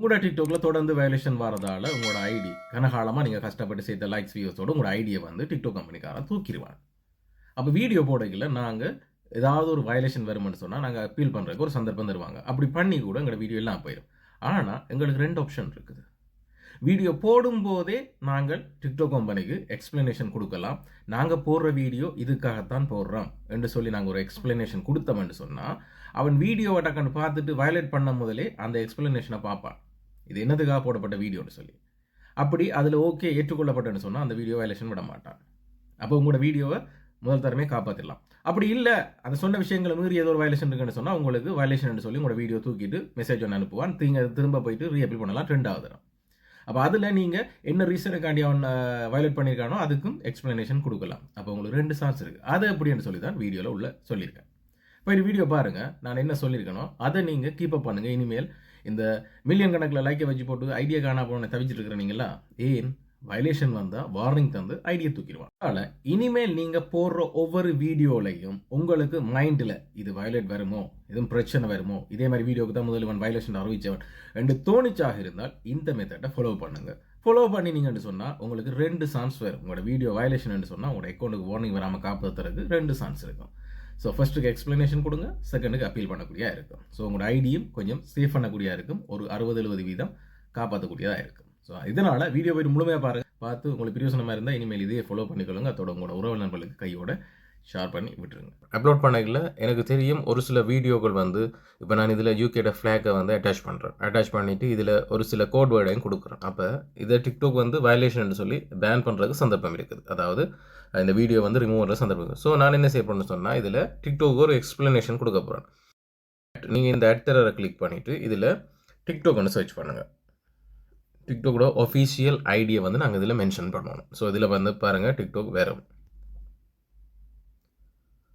உங்களோட டிக்டாக்ல தொடர்ந்து வயலேஷன் வரதால உங்களோட ஐடி கனகாலமாக நீங்கள் கஷ்டப்பட்டு சேர்த்த லைக்ஸ் வியூஸோட உங்களோட ஐடியை வந்து டிக்டாக் கம்பெனிக்காரன் தூக்கிடுவான். அப்போ வீடியோ போடல நாங்கள் ஏதாவது ஒரு வயலேஷன் வரும்னு சொன்னால் நாங்கள் அப்பீல் பண்ணுறதுக்கு ஒரு சந்தர்ப்பம் தருவாங்க. அப்படி பண்ணி கூட எங்களோட வீடியோ எல்லாம் போயிடும் ஆனால் எங்களுக்கு ரெண்டு ஆப்ஷன் இருக்குது. வீடியோ போடும்போதே நாங்கள் டிக்டாக் கம்பெனிக்கு எக்ஸ்பிளனேஷன் கொடுக்கலாம். நாங்கள் போடுற வீடியோ இதுக்காகத்தான் போடுறோம் என்று சொல்லி நாங்கள் ஒரு எக்ஸ்பிளனேஷன் கொடுத்தோம்னு சொன்னால் அவன் வீடியோவை டக்குன்னு பார்த்துட்டு வயலேட் பண்ண முதலே அந்த எக்ஸ்பிளனேஷனை பார்ப்பான். இது என்னதுக்காக போடப்பட்ட வீடியோன்னு சொல்லி. அப்படி அதில் ஓகே ஏற்றுக்கொள்ளப்பட்டேன்னு சொன்னால் அந்த வீடியோ வயலேஷன் விட மாட்டான். அப்போ உங்களோட வீடியோவை முதல் தரமே காப்பாற்றிடலாம் அப்படி இல்லை அந்த சொன்ன விஷயங்களை மீறி ஏதோ ஒரு வயலேஷன் இருக்குன்னு சொன்னால் உங்களுக்கு வயலேஷன் சொல்லி உங்களோட வீடியோ தூக்கிட்டு மெசேஜ் ஒன்று அனுப்புவான். தீங்க திரும்ப போயிட்டு ரீஅப்பீல் பண்ணலாம் ரெண்டாவது தரம் அப்போ அதில் நீங்கள் என்ன ரீசனுக்காண்டி அவன் வயலேட் பண்ணியிருக்கானோ அதுக்கும் எக்ஸ்ப்ளனேஷன் கொடுக்கலாம். அப்போ உங்களுக்கு ரெண்டு சான்ஸ் இருக்குது அது எப்படின்னு சொல்லி தான் வீடியோவில் உள்ள சொல்லியிருக்கேன். இப்போ இது வீடியோ பாருங்கள் நான் என்ன சொல்லியிருக்கேனோ அதை நீங்கள் கீப்பப் பண்ணுங்கள் இனிமேல் இந்த மில்லியன் கணக்கில் லைக்கை வச்சு போட்டு ஐடியா காணா போன தவிச்சிட்டு இருக்கிறீங்களா ஏன்? வயலேஷன் வந்தால் வார்னிங் தந்து ஐடியா தூக்கிடுவான். அதனால் இனிமேல் நீங்கள் போடுற ஒவ்வொரு வீடியோலையும் உங்களுக்கு மைண்டில் இது வயலேட் வருமோ? எதுவும் பிரச்சனை வருமோ? இதே மாதிரி வீடியோக்கு தான் முதல்வன் வயலேஷன் அறிவிச்சவன். ரெண்டு தோணிச்சாக இருந்தால் இந்த மெத்தட்டை ஃபாலோ பண்ணுங்க. ஃபாலோ பண்ணினீங்கன்னு சொன்னால் உங்களுக்கு ரெண்டு சான்ஸ் வரும். உங்களோட வீடியோ வயலேஷன் சொன்னால் உங்களோட அக்கௌண்ட்டுக்கு வார்னிங் வராமல் காப்பாற்றுறதுக்கு ரெண்டு சான்ஸ் இருக்கும். ஸோ ஃபஸ்ட்டுக்கு எக்ஸ்ப்ளனேஷன் கொடுங்க. செகண்டுக்கு அப்பீல் பண்ணக்கூடியதாக இருக்கும். ஸோ உங்களோட ஐடியும் கொஞ்சம் சேஃப் பண்ணக்கூடியதாக இருக்கும். ஒரு அறுபது எழுபது வீதம் காப்பாற்றக்கூடியதாக இருக்கும். ஸோ இதனால் வீடியோ போய்ட்டு முழுமையாக பாருங்கள் பார்த்து உங்களுக்கு பிரியோசனமாக இருந்தால் இனிமேல் இதே ஃபாலோ பண்ணிக்கொள்ளுங்க. அதோட உங்களோட உறவு நண்பர்களுக்கு கையோட ஷேர் பண்ணி விட்டுருங்க. அப்லோட் பண்ணல எனக்கு தெரியும் ஒரு சில வீடியோக்கள் வந்து இப்போ நான் இதில் யூகேட ஃப்ளாகை வந்து அட்டாச் பண்ணுறேன் அட்டாச் பண்ணிவிட்டு இதில் ஒரு சில கோட் வேர்டையும் கொடுக்குறேன். அப்போ இதை டிக்டாக் வந்து வயலேஷன் சொல்லி பேன் பண்ணுறதுக்கு சந்தர்ப்பம் இருக்குது. அதாவது இந்த வீடியோ வந்து ரிமூவ் பண்ணுற சந்தர்ப்பம் ஸோ நான் என்ன செய்ய பண்ணு சொன்னால் இதில் டிக்டாக் ஒரு எக்ஸ்ப்ளனேஷன் கொடுக்க போகிறேன் நீங்கள் இந்த அட்தரரை கிளிக் பண்ணிவிட்டு இதில் டிக்டாக் ஒன்று சர்ச் பண்ணுங்கள் டிக்டாக்கோட ஒஃபிஷியல் ஐடியை வந்து நாங்கள் இதில் மென்ஷன் பண்ணணும். ஸோ இதில் வந்து பாருங்கள் டிக்டாக் வேறு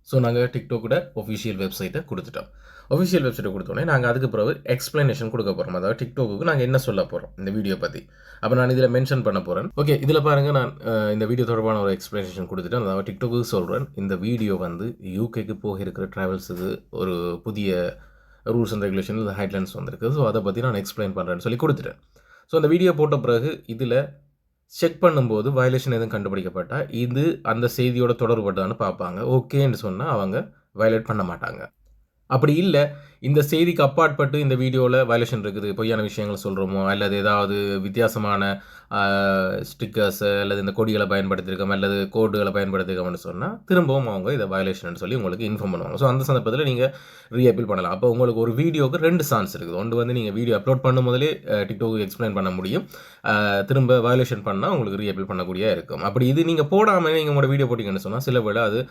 ஸோ நாங்கள் டிக்டாக்கோட ஒஃபிஷியல் வெப்சைட்டை கொடுத்துட்டோம். ஒஃபிஷியல் வெப்சைட்டை கொடுத்தோன்னே நாங்கள் அதுக்கு பிறகு எக்ஸ்ப்ளனேஷன் கொடுக்க போகிறோம் அதாவது டிக்டாக்கு நாங்கள் என்ன சொல்ல போகிறோம் இந்த வீடியோ பற்றி அப்போ நான் இதில் மென்ஷன் பண்ண போகிறேன் ஓகே இதில் பாருங்கள் நான் இந்த வீடியோ தொடர்பான ஒரு எக்ஸ்ப்ளனேஷன் கொடுத்துட்டேன் அதாவது டிக்டாக்கு சொல்கிறேன் இந்த வீடியோ வந்து யூகேக்கு போக இருக்கிற ட்ராவல்ஸுக்கு ஒரு புதிய ரூல்ஸ் அண்ட் ரெகுலேஷன் ஹைட்லைன்ஸ் வந்திருக்கு. ஸோ அதை பற்றி நான் எக்ஸ்பிளைன் பண்ணுறேன்னு சொல்லி கொடுத்துட்டேன். ஸோ அந்த வீடியோ போட்ட பிறகு இதில் செக் பண்ணும்போது வயலேஷன் எதுவும் கண்டுபிடிக்கப்பட்டால் இது அந்த செய்தியோட தொடர்பட்டான்னு பார்ப்பாங்க. ஓகேன்னு சொன்னால் அவங்க வயலேட் பண்ண மாட்டாங்க. அப்படி இல்லை இந்த செய்திக்கு அப்பாற்பட்டு இந்த வீடியோவில் வயலேஷன் இருக்குது. பொய்யான விஷயங்களை சொல்கிறோமோ அல்லது ஏதாவது வித்தியாசமான ஸ்டிக்கர்ஸ் அல்லது இந்த கொடிகளை பயன்படுத்தியிருக்கோம்? அல்லது கோடுகளை பயன்படுத்தியிருக்கோம்னு சொன்னால் திரும்பவும் அவங்க இதை வயலேஷன் சொல்லி உங்களுக்கு இன்ஃபார்ம் பண்ணுவாங்க. ஸோ அந்த சந்தர்ப்பத்தில் நீங்கள் ரீஅப்பீல் பண்ணலாம். அப்போ உங்களுக்கு ஒரு வீடியோவுக்கு ரெண்டு சான்ஸ் இருக்குது. ஒன்று வந்து நீங்கள் வீடியோ அப்லோட் பண்ணும் முதலே டிக்டாக் எக்ஸ்பிளைன் பண்ண முடியும். திரும்ப வயலேஷன் பண்ணால் உங்களுக்கு ரீஅப்பீல் பண்ணக்கூடிய இருக்கும். அப்படி இது நீங்கள் போடாமல் நீங்கள் உங்களோட வீடியோ போட்டிங்கன்னு சொன்னால் சில வேளை அது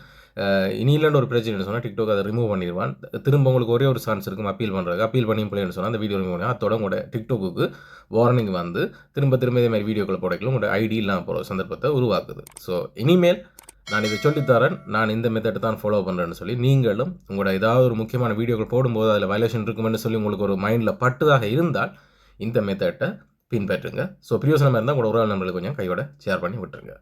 இனியிலன்னு ஒரு பிரச்சனை சொன்னால் டிக்டாக் அதை ரிமூவ் பண்ணிடுவான். திரும்ப உங்களுக்கு ஒரே ஒரு சான்ஸ் இருக்கும் அப்பீல் பண்ணுறதுக்கு அப்பீல் பண்ணி பிள்ளைன்னு சொன்னால் அந்த வீடியோ ரிமூவ் அதோட உங்களோட டிக்டாக்கு வார்னிங் வந்து திரும்ப திரும்ப இதே மாதிரி வீடியோக்களை போடக்கலாம் உங்களோட ஐடி இல்லாமல் போகிற சந்தர்ப்பத்தை உருவாக்குது. ஸோ இனிமேல் நான் இதை சொல்லித்தரேன். நான் இந்த மெத்தடை தான் ஃபாலோ பண்ணுறேன்னு சொல்லி நீங்களும் உங்களோட ஏதாவது ஒரு முக்கியமான வீடியோக்கள் போடும்போது அதில் வயலேஷன் இருக்குமென்னு சொல்லி உங்களுக்கு ஒரு மைண்டில் பட்டுதாக இருந்தால் இந்த மெத்தட்டை பின்பற்றுங்க. ஸோ பிரியோசனமாக இருந்தால் உங்களோட ஒரு நம்மளுக்கு கொஞ்சம் கையோட ஷேர் பண்ணி விட்டுருங்க.